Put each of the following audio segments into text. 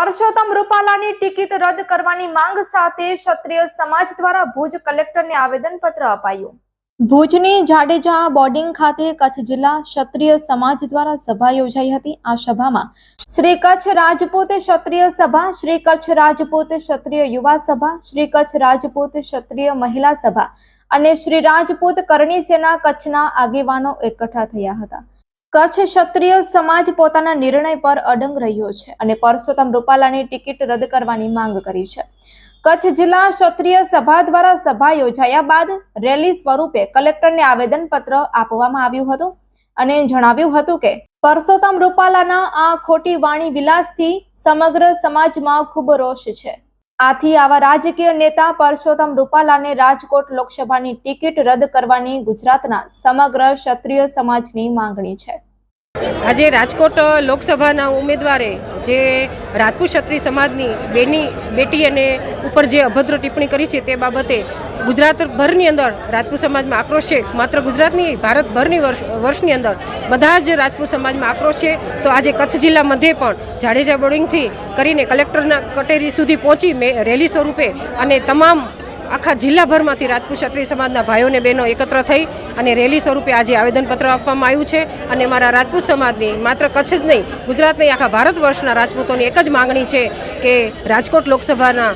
Parshottam રૂપાલાની ticket રદ કરવાની માંગ સાથે ક્ષત્રિય સમાજ દ્વારા ભુજ કલેક્ટરને આવેદનપત્ર અપાયું. ભુજની જાડેજા બોર્ડિંગ ખાતે કચ્છ જિલ્લા ક્ષત્રિય સમાજ દ્વારા સભા યોજાઈ હતી. આ સભામાં શ્રી કચ્છ રાજપૂત ક્ષત્રિય સભા, શ્રી કચ્છ રાજપૂત ક્ષત્રિય યુવા સભા, શ્રી કચ્છ રાજપૂત ક્ષત્રિય મહિલા સભા અને શ્રી રાજપૂત કરણી સેના કચ્છના આગેવાનો એકઠા થયા હતા. કચ્છ ક્ષત્રિય સમાજ પોતાના નિર્ણય પર અડંગ રહ્યો છે અને પરસોત્તમ રૂપાલાની ટિકિટ રદ કરવાની માંગ કરી છે. કચ્છ જિલ્લા ક્ષત્રિય સભા દ્વારા સભા યોજાયા બાદ રેલી સ્વરૂપે કલેક્ટરને આવેદનપત્ર આપવામાં આવ્યું હતું અને જણાવ્યું હતું કે, પરસોત્તમ રૂપાલાના આ ખોટી વાણી વિલાસથી સમગ્ર સમાજમાં ખૂબ રોષ છે. આથી આવા રાજકીય નેતા પરસોત્તમ રૂપાલાને રાજકોટ લોકસભાની ટિકિટ રદ કરવાની ગુજરાતના સમગ્ર ક્ષત્રિય સમાજની માંગણી છે. આજે રાજકોટ લોકસભાના ઉમેદવારે જે રાજપૂત ક્ષત્રિય સમાજની બેની બેટી અને ઉપર જે અભદ્ર ટિપ્પણી કરી છે તે બાબતે ગુજરાતભરની અંદર રાજપૂત સમાજમાં આક્રોશ છે. માત્ર ગુજરાતની ભારતભરની વર્ષ, વર્ષની અંદર બધા જ રાજપૂત સમાજમાં આક્રોશ છે. તો આજે કચ્છ જિલ્લા મધ્યે પણ જાડેજા બોર્ડિંગથી કરીને કલેક્ટરના કટેરી સુધી પહોંચી મેં, રેલી સ્વરૂપે અને તમામ આખા જિલ્લાભરમાંથી રાજપૂત ક્ષત્રિય સમાજના ભાઈઓને બહેનો એકત્ર થઈ અને રેલી સ્વરૂપે આજે આવેદનપત્ર આપવામાં આવ્યું છે. અને મારા રાજપૂત સમાજની માત્ર કચ્છ જ નહીં ગુજરાત નહીં આખા ભારત વર્ષના રાજપૂતોની એક જ માગણી છે કે રાજકોટ લોકસભાના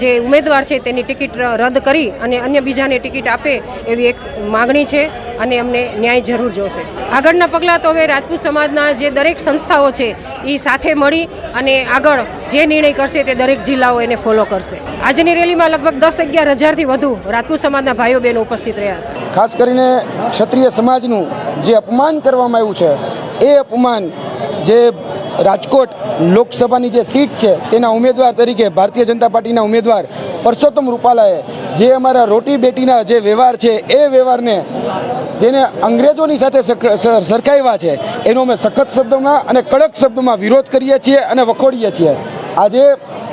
જે ઉમેદવાર છે તેની ટિકિટ રદ કરી અને અન્ય બીજાને ટિકિટ આપે એવી એક માગણી છે અને અમને ન્યાય જરૂર જોશે. આગળના પગલાં તો હવે રાજપૂત સમાજના જે દરેક સંસ્થાઓ છે એ સાથે મળી અને આગળ જે નિર્ણય કરશે તે દરેક જિલ્લાઓ એને ફોલો કરશે. આજની રેલીમાં લગભગ દસ અગિયાર હજારથી વધુ રાજપૂત સમાજના ભાઈઓ બહેનો ઉપસ્થિત રહ્યા ખાસ કરીને ક્ષત્રિય સમાજનું જે અપમાન કરવામાં આવ્યું છે, એ અપમાન જે રાજકોટ લોકસભાની જે સીટ છે, તેના ઉમેદવાર તરીકે ભારતીય જનતા પાર્ટીના ઉમેદવાર પરસોત્તમ રૂપાલાએ જે અમારા રોટી બેટીના જે વ્યવહાર છે, એ વ્યવહારને જેને અંગ્રેજોની સાથે સરખાવ્યા છે, એનો અમે સખત શબ્દોમાં અને કડક શબ્દોમાં વિરોધ કરીએ છીએ અને વખોડીએ છીએ. આજે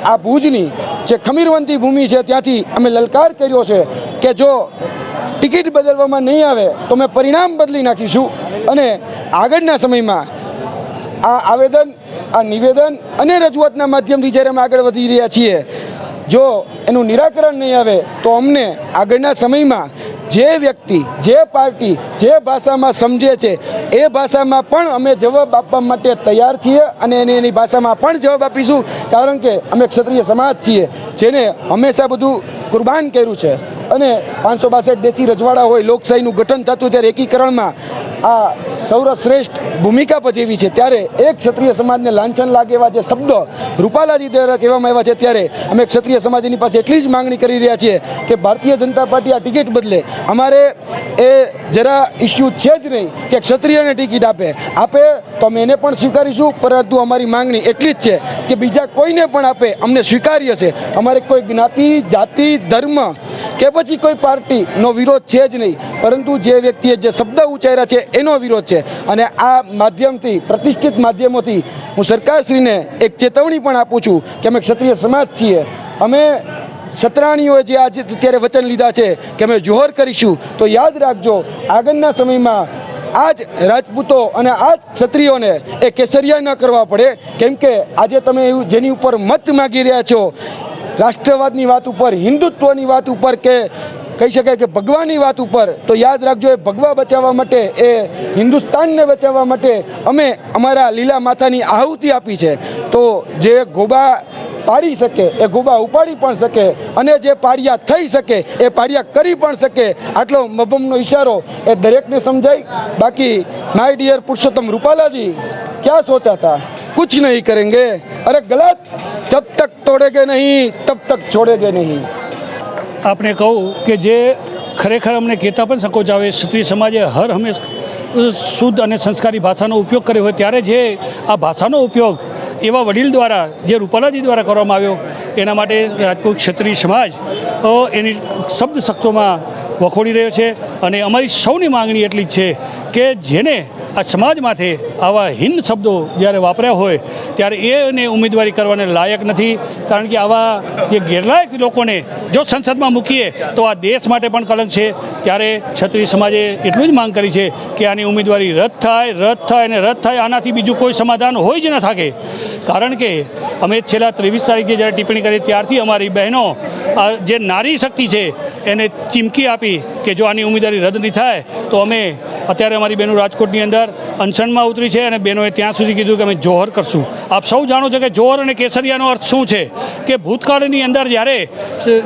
આ ભુજની જે ખમીરવંતી ભૂમિ છે, ત્યાંથી અમે લલકાર કર્યો છે કે જો ટિકિટ બદલવામાં નહીં આવે, તો અમે પરિણામ બદલી નાખીશું અને આગળના સમયમાં આ આવેદન, આ નિવેદન અને રજૂઆતના માધ્યમથી જ્યારે અમે આગળ વધી રહ્યા છીએ, જો એનું નિરાકરણ નહીં આવે, તો અમને આગળના સમયમાં જે વ્યક્તિ, જે પાર્ટી, જે ભાષામાં સમજે છે, એ ભાષામાં પણ અમે જવાબ આપવા માટે તૈયાર છીએ અને એને એની ભાષામાં પણ જવાબ આપીશું. કારણ કે અમે ક્ષત્રિય સમાજ છીએ, જેને હંમેશા બધું કુરબાન કર્યું છે. અને પાંચસો બાસઠ દેશી રજવાડા હોય, લોકશાહીનું ગઠન થતું ત્યારે એકીકરણમાં આ સૌરશ્રેષ્ઠ ભૂમિકા ભજવી છે. ત્યારે એક ક્ષત્રિય સમાજને લાંછન લાગે એવા જે શબ્દો રૂપાલાજી દ્વારા કહેવામાં આવ્યા છે, ત્યારે અમે ક્ષત્રિય સમાજની પાસે એટલી જ માંગણી કરી રહ્યા છીએ કે ભારતીય જનતા પાર્ટી આ ટિકિટ બદલે અમારે એ જરા ઇસ્યુ છે જ નહીં કે ક્ષત્રિયને ટિકિટ આપે. આપે તો અમે એને પણ સ્વીકારીશું, પરંતુ અમારી માંગણી એટલી જ છે કે બીજા કોઈને પણ આપે, અમને સ્વીકાર્ય છે. અમારે કોઈ જ્ઞાતિ, જાતિ, ધર્મ કે પછી કોઈ પાર્ટીનો વિરોધ છે જ નહીં. પરંતુ જે વ્યક્તિએ જે શબ્દ ઉચ્ચાર્યા છે, એનો વિરોધ છે. અને આ માધ્યમથી, પ્રતિષ્ઠિત માધ્યમોથી હું સરકારશ્રીને એક ચેતવણી પણ આપું છું કે અમે ક્ષત્રિય સમાજ છીએ. અમે ક્ષત્રાણીઓએ જે આજે અત્યારે વચન લીધા છે કે અમે જોહર કરીશું, તો યાદ રાખજો, આગળના સમયમાં આ જ રાજપૂતો અને આ જ ક્ષત્રિયોને એ કેસરિયા ન કરવા પડે. કેમ કે આજે તમે એવું જેની ઉપર મત માગી રહ્યા છો, રાષ્ટ્રવાદની વાત ઉપર, હિન્દુત્વની વાત ઉપર કે કહી શકાય કે ભગવાની વાત ઉપર તો યાદ રાખજો એ ભગવા બચાવવા માટે, એ હિન્દુસ્તાનને બચાવવા માટે અમે અમારા લીલા માથાની આહુતિ આપી છે. તો જે ગોબા પાડી શકે, એ ગોબા ઉપાડી પણ શકે અને જે પાડિયા થઈ શકે, એ પાડિયા કરી પણ શકે. આટલો મભમનો ઈશારો એ દરેકને સમજાય. બાકી માય ડિયર પુરુષોત્તમ રૂપાલાજી, ક્યાં સોચા હતા કુછ નહીં કરેંગે. અરે ગલત, જબ તક તોડેગે નહીં, તબ તક છોડેગે નહીં. આપણે કહું કે જે ખરેખર અમને કહેતા પણ સંકોચ આવે, સ્ત્રી સમાજે હર હંમેશ શુદ્ધ અને સંસ્કારી ભાષાનો ઉપયોગ કર્યો હોય, ત્યારે જે આ ભાષાનો ઉપયોગ એવા વડીલ દ્વારા, જે રૂપાલાજી દ્વારા કરવામાં આવ્યો એના માટે રાજકોટ ક્ષત્રિય સમાજ એની શબ્દ શક્તોમાં વખોડી રહ્યો છે. અને અમારી સૌની માંગણી એટલી જ છે કે જેને આ સમાજ માથે આવા હિન શબ્દો જ્યારે વાપર્યા હોય, ત્યારે એને ઉમેદવારી કરવાને લાયક નથી. કારણ કે આવા જે ગેરલાયક લોકોને જો સંસદમાં મૂકીએ, તો આ દેશ માટે પણ કલંક છે. ત્યારે ક્ષત્રિય સમાજે એટલું જ માંગ કરી છે કે આની ઉમેદવારી રદ થાય રદ થાય અને રદ થાય. આનાથી બીજું કોઈ સમાધાન હોય જ ન શકે કારણ કે અમે છેલ્લા ત્રેવીસ તારીખે જ્યારે ટિપ્પણી કરી ત્યારથી અમારી બહેનો જે નારી શક્તિ છે, એને ચીમકી આપી કે જો આની ઉમેદવારી રદ નહીં થાય, તો અમે અત્યારે અમારી બહેનો રાજકોટની અંદર અનશનમાં ઉતરી છે અને બહેનોએ ત્યાં સુધી કીધું કે અમે જોહર કરશું. આપ સૌ જાણો છો કે જોહર અને કેસરિયાનો અર્થ શું છે? કે ભૂતકાળની અંદર જ્યારે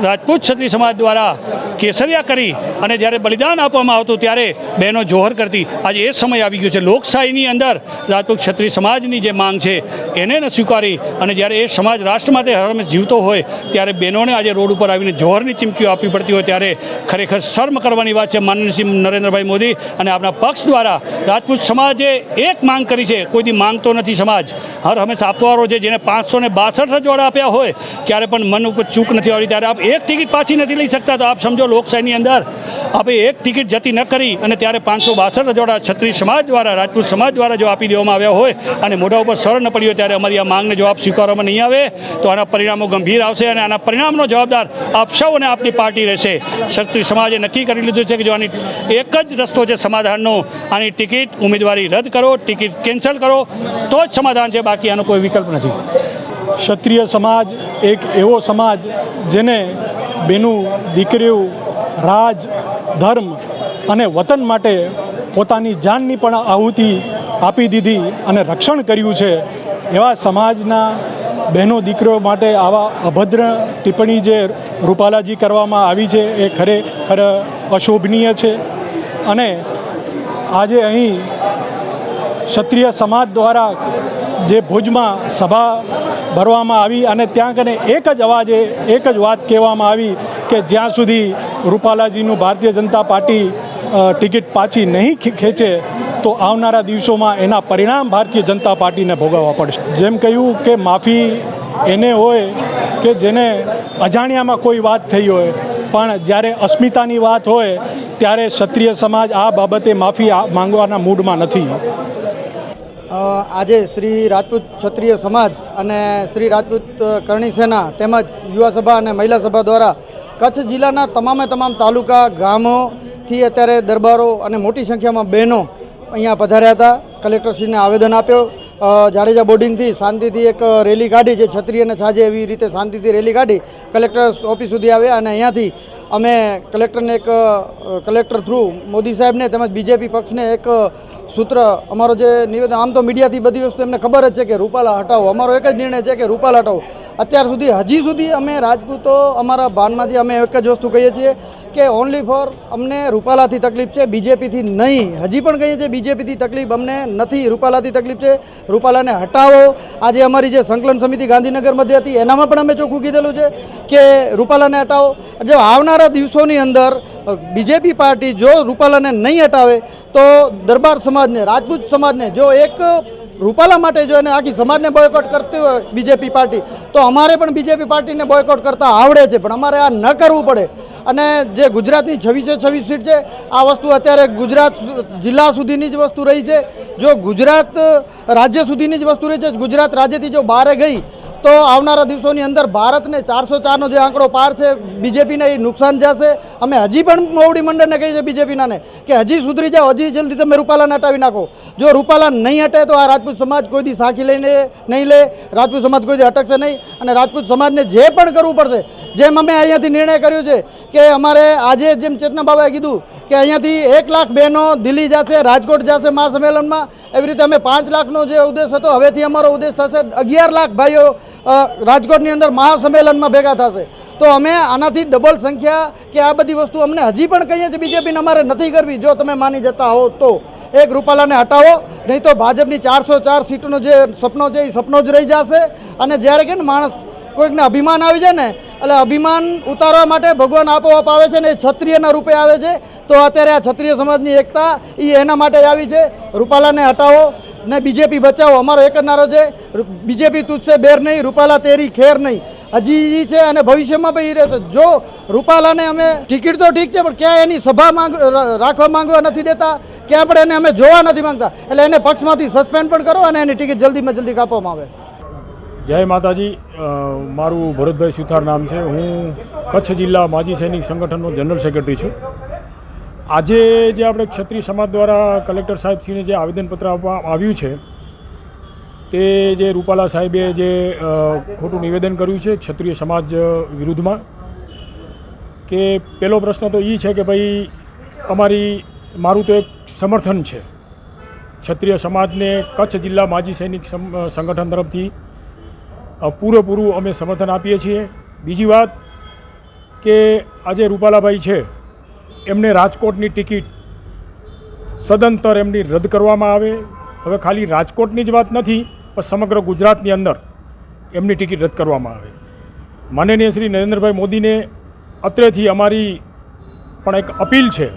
રાજપૂત ક્ષત્રિય સમાજ દ્વારા કેસરિયા કરી અને જ્યારે બલિદાન આપવામાં આવતું ત્યારે બહેનો જોહર કરતી. આજે એ સમય આવી ગયો છે. લોકશાહીની અંદર રાજપૂત ક્ષત્રિય સમાજની જે માંગ છે, એને ન સ્વીકારી અને જ્યારે એ સમાજ રાષ્ટ્ર માટે હરમેશ જીવતો હોય ત્યારે બહેનોને આજે રોડ ઉપર આવીને જોહરની ચીમકીઓ આપવી પડતી હોય ત્યારે ખરેખર શર્મ કરવાની વાત છે માનનીય નરેન્દ્રભાઈ મોદી અને આપણા પક્ષ દ્વારા રાજપૂત સમાજે એક માંગ કરી છે. કોઈથી માંગતો નથી સમાજ. હર હંમેશા આપવાવાળો છે. જેને પાંચસો ને બાસઠ રજવાડા આપ્યા હોય ત્યારે પણ મન ઉપર ચૂક નથી આવી ત્યારે આપ એક ટિકિટ પાછી નથી લઈ શકતા. તો આપ સમજો લોકશાહીની અંદર આપણે એક ટિકિટ જતી ન કરી અને ત્યારે પાંચસો બાસઠ રજવાડા છત્રીસ સમાજ દ્વારા, રાજપૂત સમાજ દ્વારા જો આપી દેવામાં આવ્યા હોય અને મોઢા ઉપર સર ન પડ્યો ત્યારે અમારી આ માંગને જવાબ સ્વીકારવામાં નહીં આવે. તો આના પરિણામો ગંભીર આવશે અને આના પરિણામનો જવાબદાર આપ સૌ અને આપની પાર્ટી રહેશે. ક્ષત્રિય સમાજે નક્કી કરી લીધું છે કે જો આની એક જ રસ્તો છે સમાધાનનો, આની ટિકિટ ઉમેદવારી રદ કરો, ટિકિટ કેન્સલ કરો, તો જ સમાધાન છે, બાકી આનો કોઈ વિકલ્પ નથી. ક્ષત્રિય સમાજ એક એવો સમાજ જેને બેનું, દીકરીઓ, રાજ, ધર્મ અને વતન માટે પોતાની જાનની પણ આહુતિ આપી દીધી અને રક્ષણ કર્યું છે, એવા સમાજના બહેનો દીકરીઓ માટે આવા અભદ્ર ટિપ્પણી જે રૂપાલાજી કરવામાં આવી છે, એ ખરેખર અશોભનીય છે. અને આજે અહીં ક્ષત્રિય સમાજ દ્વારા જે ભુજમાં સભા ભરવામાં આવી અને ત્યાં કને એક જ અવાજે એક જ વાત કહેવામાં આવી કે જ્યાં સુધી રૂપાલાજીનું ભારતીય જનતા પાર્ટી ટિકિટ પાછી નહીં ખેંચે તો આવનારા દિવસોમાં એના પરિણામ ભારતીય જનતા પાર્ટીને ભોગવવા પડશે. જેમ કહ્યું કે માફી એને હોય કે જેને અજાણ્યામાં કોઈ વાત થઈ હોય, પણ જ્યારે અસ્મિતાની વાત હોય ત્યારે ક્ષત્રિય સમાજ આ બાબતે માફી માંગવાના મૂડમાં નથી. આજે શ્રી રાજપૂત ક્ષત્રિય સમાજ અને શ્રી રાજપૂત કરણી સેના તેમજ યુવા સભા અને મહિલા સભા દ્વારા કચ્છ જિલ્લાના તમામે તમામ તાલુકા, ગામોથી અત્યારે દરબારો અને મોટી સંખ્યામાં બહેનો અહીંયા પધાર્યા હતા. કલેક્ટરશ્રીને આવેદન આપ્યો. જાડેજા બોર્ડિંગથી શાંતિથી એક રેલી કાઢી જે છત્રી અને છાજે એવી રીતે શાંતિથી રેલી કાઢી કલેક્ટર ઓફિસ સુધી આવ્યા અને અહીંયાથી અમે કલેક્ટરને એક કલેક્ટર થ્રુ મોદી સાહેબને તેમજ બીજેપી પક્ષને એક સૂત્ર, અમારો જે નિવેદન, આમ તો મીડિયાથી બધી વસ્તુ એમને ખબર જ છે કે રૂપાલા હટાવો. અમારો એક જ નિર્ણય છે કે રૂપાલા હટાવો. અત્યાર સુધી, હજી સુધી અમે રાજપૂતો અમારા ભાનમાંથી અમે એક જ વસ્તુ કહીએ છીએ કે ઓનલી ફોર અમને રૂપાલાથી તકલીફ છે, બીજેપીથી નહીં. હજી પણ કહીએ છીએ બીજેપીથી તકલીફ અમને નથી, રૂપાલાથી તકલીફ છે. રૂપાલાને હટાવો. આજે અમારી જે સંકલન સમિતિ ગાંધીનગર મધ્ય હતી, એનામાં પણ અમે ચોખ્ખું કીધેલું છે કે રૂપાલાને હટાવો. જો આવનારા દિવસોની અંદર બીજેપી પાર્ટી જો રૂપાલાને નહીં હટાવે, તો દરબાર સમાજને, રાજપૂત સમાજને, જો એક રૂપાલા માટે જો એને આખી સમાજને બોયકોટ કરતી હોય બીજેપી પાર્ટી, તો અમારે પણ બીજેપી પાર્ટીને બોયકોટ કરતા આવડે છે. પણ અમારે આ ન કરવું પડે. અને જે ગુજરાતની છવ્વીસે છવ્વીસ સીટ છે, આ વસ્તુ અત્યારે ગુજરાત જિલ્લા સુધીની જ વસ્તુ રહી છે. જો ગુજરાત રાજ્ય સુધીની જ વસ્તુ રહી છે, ગુજરાત રાજ્યથી જો બહાર ગઈ, તો આવનારા દિવસોની અંદર ભારતને ચારસો ચારનો જે આંકડો પાર છે, બીજેપીને એ નુકસાન જશે. અમે હજી પણ મોવડી મંડળને કહીએ છીએ બીજેપીનાને કે હજી સુધરી જાઓ, હજી જલ્દી તમે રૂપાલાને હટાવી નાખો. જો રૂપાલા નહીં હટે તો આ રાજપૂત સમાજ કોઈ દી સાંખી લઈને નહીં લે, રાજપૂત સમાજ કોઈ દી અટકશે નહીં અને રાજપૂત સમાજને જે પણ કરવું પડશે, જેમ અમે અહીંયાથી નિર્ણય કર્યો છે કે અમારે આજે જેમ ચેતના બાબાએ કીધું કે અહીંયાથી એક લાખ બહેનો દિલ્હી જશે, રાજકોટ જશે મહાસંમેલનમાં, એવી રીતે અમે પાંચ લાખનો જે ઉદ્દેશ હતો, હવેથી અમારો ઉદ્દેશ થશે અગિયાર લાખ ભાઈઓ રાજકોટની અંદર મહાસંમેલનમાં ભેગા થશે. તો અમે આનાથી ડબલ સંખ્યા કે આ બધી વસ્તુ અમને હજી પણ કહીએ છીએ, બીજેપીને અમારે નથી કરવી. જો તમે માની જતા હો તો. એક રૂપાલાને હટાવો, નહીં તો ભાજપની ચારસો ચાર સીટનો જે સપનો છે એ સપનો જ રહી જશે. અને જ્યારે કે ને માણસ કોઈકને અભિમાન આવી જાય ને, એટલે અભિમાન ઉતારવા માટે ભગવાન આપોઆપ આવે છે ને એ ક્ષત્રિયના રૂપે આવે છે, તો અત્યારે આ ક્ષત્રિય સમાજની એકતા એ એના માટે આવી છે. રૂપાલાને હટાવો ને બીજેપી બચાવો. અમારો એક જ નારો છે, બીજેપી તુજસે બેર નહીં, રૂપાલા તેરી ખેર નહીં. હજી છે અને ભવિષ્યમાં પણ એ રહેશે. જો રૂપાલાને અમે ટિકિટ તો ઠીક છે, પણ ક્યાં એની સભા માંગ રાખવા માંગવા નથી દેતા, ક્યાં પણ એને અમે જોવા નથી માંગતા. એટલે એને પક્ષમાંથી સસ્પેન્ડ પણ કરો અને એની ટિકિટ જલ્દીમાં જલ્દી કાપવામાં આવે. જય માતાજી. મારું ભરતભાઈ સુથાર નામ છે. હું કચ્છ જિલ્લા માજી સૈનિક સંગઠનનો જનરલ સેક્રેટરી છું. આજે જે આપણે ક્ષત્રિય સમાજ દ્વારા કલેક્ટર સાહેબશ્રીને જે આવેદનપત્ર આપવામાં આવ્યું છે તે જે રૂપાલા સાહેબે જે ખોટું નિવેદન કર્યું છે ક્ષત્રિય સમાજ વિરુદ્ધમાં, કે પહેલો પ્રશ્ન તો એ છે કે ભાઈ, અમારી, મારું તો એક સમર્થન છે. ક્ષત્રિય સમાજને કચ્છ જિલ્લા માજી સૈનિક સંગઠન તરફથી પૂરેપૂરું અમે સમર્થન આપીએ છીએ. બીજી વાત કે આજે રૂપાલાભાઈ છે, એમને રાજકોટની ટિકિટ સદંતર એમની રદ કરવામાં આવે. હવે ખાલી રાજકોટની જ વાત નથી પણ સમગ્ર ગુજરાતની અંદર એમની ટિકિટ રદ કરવામાં આવે. માનનીય શ્રી નરેન્દ્રભાઈ મોદીને અત્રેથી અમારી પણ એક અપીલ છે.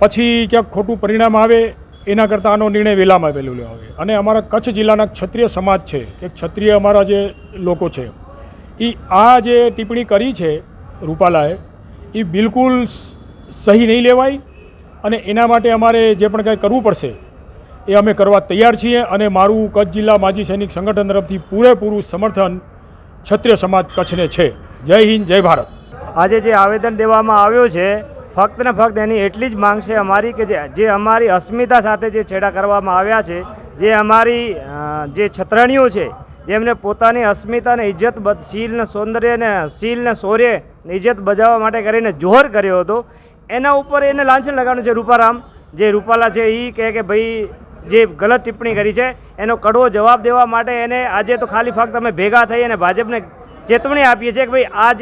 પછી ક્યાંક ખોટું પરિણામ આવે, એના કરતાં આનો નિર્ણય વહેલામાં વહેલો આવે. અને અમારા કચ્છ જિલ્લાના ક્ષત્રિય સમાજ છે, કે ક્ષત્રિય અમારા જે લોકો છે એ આ જે ટિપ્પણી કરી છે રૂપાલાએ એ બિલકુલ સહી નહીં લેવાય અને એના માટે અમારે જે પણ કાંઈ કરવું પડશે એ અમે કરવા તૈયાર છીએ અને મારું કચ્છ જિલ્લા માજી સૈનિક સંગઠન તરફથી પૂરેપૂરું સમર્થન ક્ષત્રિય સમાજ કચ્છને છે. જય હિન્દ, જય ભારત. આજે જે આવેદન દેવામાં આવ્યું છે, ફક્ત ને ફક્ત એની એટલી જ માંગ છે અમારી કે જે અમારી અસ્મિતા સાથે જે છેડા કરવામાં આવ્યા છે, જે અમારી જે છત્રણીઓ છે, જેમને પોતાની અસ્મિતાને ઇજ્જત શીલને સૌંદર્યને શીલને સૌંદર્ય ને ને શૌર્ય ઇજ્જત બજાવવા માટે કરીને જોહર કર્યો હતો, એના ઉપર એને લાંછન લગાવવાનું છે રૂપારામ. જે રૂપાલા છે એ કહે કે ભાઈ જે ગલત ટિપ્પણી કરી છે, એનો કડવો જવાબ દેવા માટે એને આજે તો ખાલી ફક્ત અમે ભેગા થઈ અને ભાજપને ચેતવણી આપીએ છીએ કે ભાઈ આ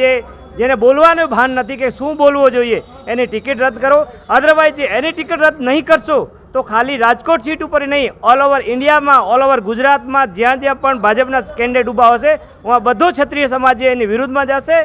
જેને બોલવાનું ભાન નથી કે શું બોલવું જોઈએ, એની ટિકિટ રદ કરો. અધરવાઇઝ એની ટિકિટ રદ નહીં કરશો, તો ખાલી રાજકોટ સીટ ઉપર નહીં ઓલ ઓવર ઇન્ડિયામાં ઓલ ઓવર ગુજરાતમાં, જ્યાં જ્યાં પણ ભાજપના કેન્ડિડેટ ઊભા હશે ત્યાં બધો ક્ષત્રિય સમાજ એની વિરુદ્ધમાં જશે